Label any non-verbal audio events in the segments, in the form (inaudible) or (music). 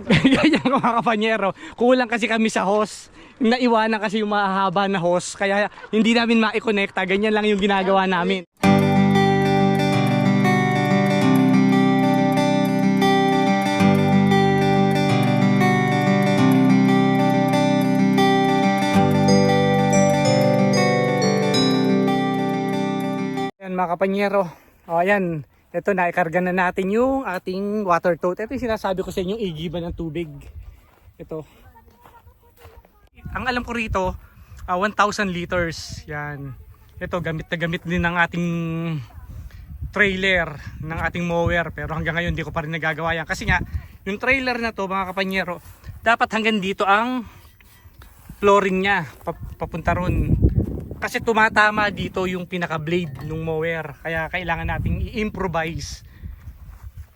(laughs) Ganyan mga kapanyero. Kulang kasi kami sa hose. Naiwanan kasi yung mahahaba na hose. Kaya hindi namin maikonekta. Ganyan lang yung ginagawa namin. Yan mga kapanyero. O ayan, ito na, ikarga na natin yung ating water tote. Ito yung sinasabi ko sa inyo, igiban ng tubig. Ito. Ang alam ko rito, ah, 1,000 liters. Yan. Ito, gamit na gamit din ng ating trailer, ng ating mower. Pero hanggang ngayon, hindi ko pa rin nagagawa yan. Kasi nga, yung trailer na to, mga kapanyero, dapat hanggang dito ang flooring niya, pap- papunta ron. Kasi tumatama dito yung pinaka blade ng mower. Kaya kailangan nating i-improvise.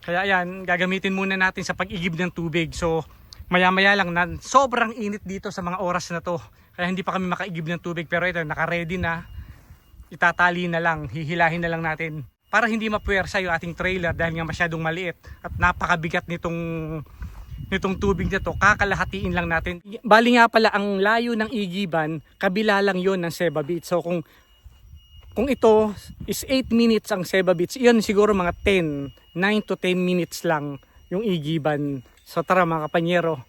Kaya yan, gagamitin muna natin sa pag-igib ng tubig. So, maya-maya lang na sobrang init dito sa mga oras na to. Kaya hindi pa kami makaigib ng tubig. Pero ito, naka-ready na. Itatali na lang, hihilahin na lang natin. Para hindi mapuwersa yung ating trailer dahil nga masyadong maliit at napakabigat nitong nitong tubig na to, kakalahatiin lang natin. Bali nga pala ang layo ng igiban, kabila lang yon ng Seba Beach. So kung kung ito is 8 minutes ang Seba Beach, yun siguro mga 10, 9 to 10 minutes lang yung igiban. So tara mga kapanyero.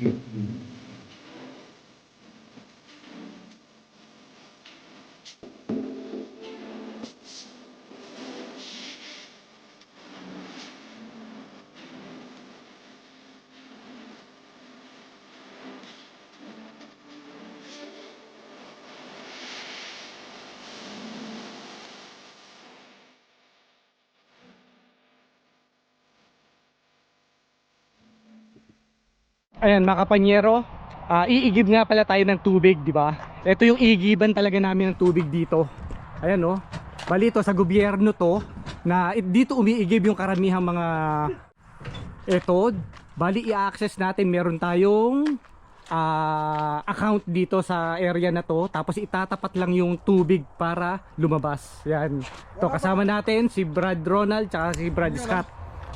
give you. Ayan mga kapanyero, ah, iigib nga pala tayo ng tubig, di ba? Ito yung igiban talaga namin ng tubig dito. Ayan oh. Bali ito sa gobyerno to na it- dito umiigib yung karamihang mga ito. Bali i-access natin meron tayong ah, account dito sa area na to tapos itatapat lang yung tubig para lumabas. Yan. To kasama natin si Brad Ronald tsaka si Brad Scott.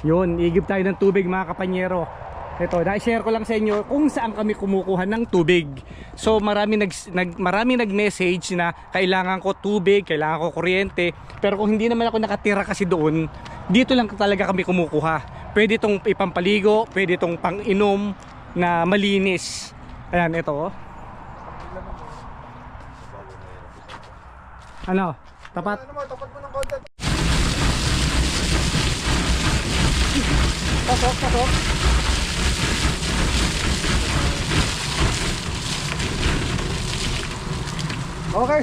Yun, igib tayo ng tubig mga kapanyero. Ito, na-share ko lang sa inyo kung saan kami kumukuha ng tubig. So marami nag, nag marami nag-message na kailangan ko tubig, kailangan ko kuryente. Pero kung hindi naman ako nakatira kasi doon, dito lang talaga kami kumukuha. Pwede itong ipampaligo, pwede itong pang-inom na malinis. Ayan, ito oh. Ano? Tapat? Tapat mo ng konti. Pasok, pasok. Okay.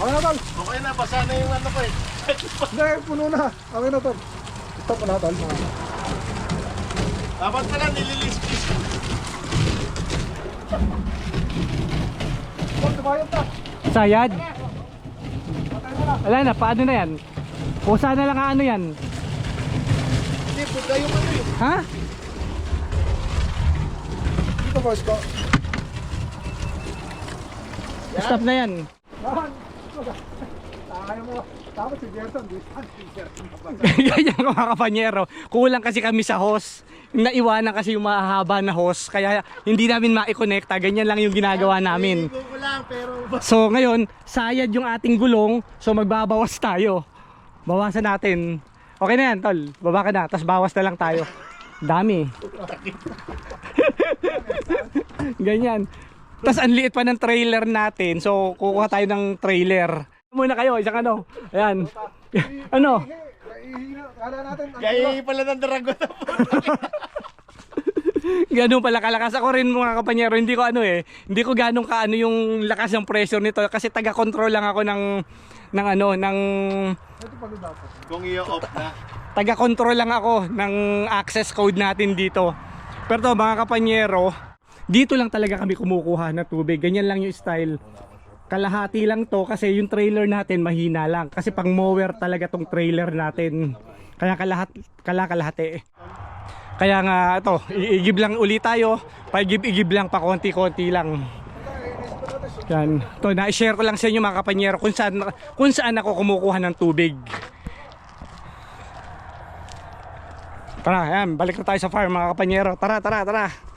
Okay na tol. Okay na, basa na yung ano ko eh. (laughs) Hindi, puno na. Okay na tol. Stop mo na tol. Dapat pala nililiskis. Tol, tumayot na. Sayad? Wala na, paano na yan? Kusa na lang ang ano yan? Hindi, puta yung ano eh. Ha? Dito boss ko. Stop na yan. Ayaw mo. Tapos si di ba? Ganyan mga kapanyero. Kulang kasi kami sa hose. Naiwanan kasi yung mahahaba na hose. Kaya hindi namin maikonekta. Ganyan lang yung ginagawa namin. Ko So ngayon, sayad yung ating gulong. So magbabawas tayo. Bawasan natin. Okay na yan, tol. Baba ka na. Tapos bawas na lang tayo. Dami. (laughs) Ganyan. Tapos ang liit pa ng trailer natin. So kukuha tayo ng trailer. Muna kayo, isang ano. Ayan. (laughs) ano? Kaya pala ng dragon. (laughs) Ganun pala kalakas ako rin mga kapanyero. Hindi ko ano eh. Hindi ko ganong kaano yung lakas ng pressure nito kasi taga-control lang ako ng ng ano ng. Kung i-off na. taga-control lang ako ng access code natin dito. Pero to, mga kapanyero, dito lang talaga kami kumukuha ng tubig. Ganyan lang yung style. Kalahati lang to kasi yung trailer natin mahina lang. Kasi pang mower talaga tong trailer natin. Kaya kalahat, kala kalahati. Kaya nga ito, iigib lang ulit tayo. Paigib-igib lang pa konti-konti lang. Yan. To, na-share ko lang sa inyo mga kapanyero kung saan, kung saan ako kumukuha ng tubig. Tara, yan, balik na tayo sa farm mga kapanyero. Tara, tara, tara.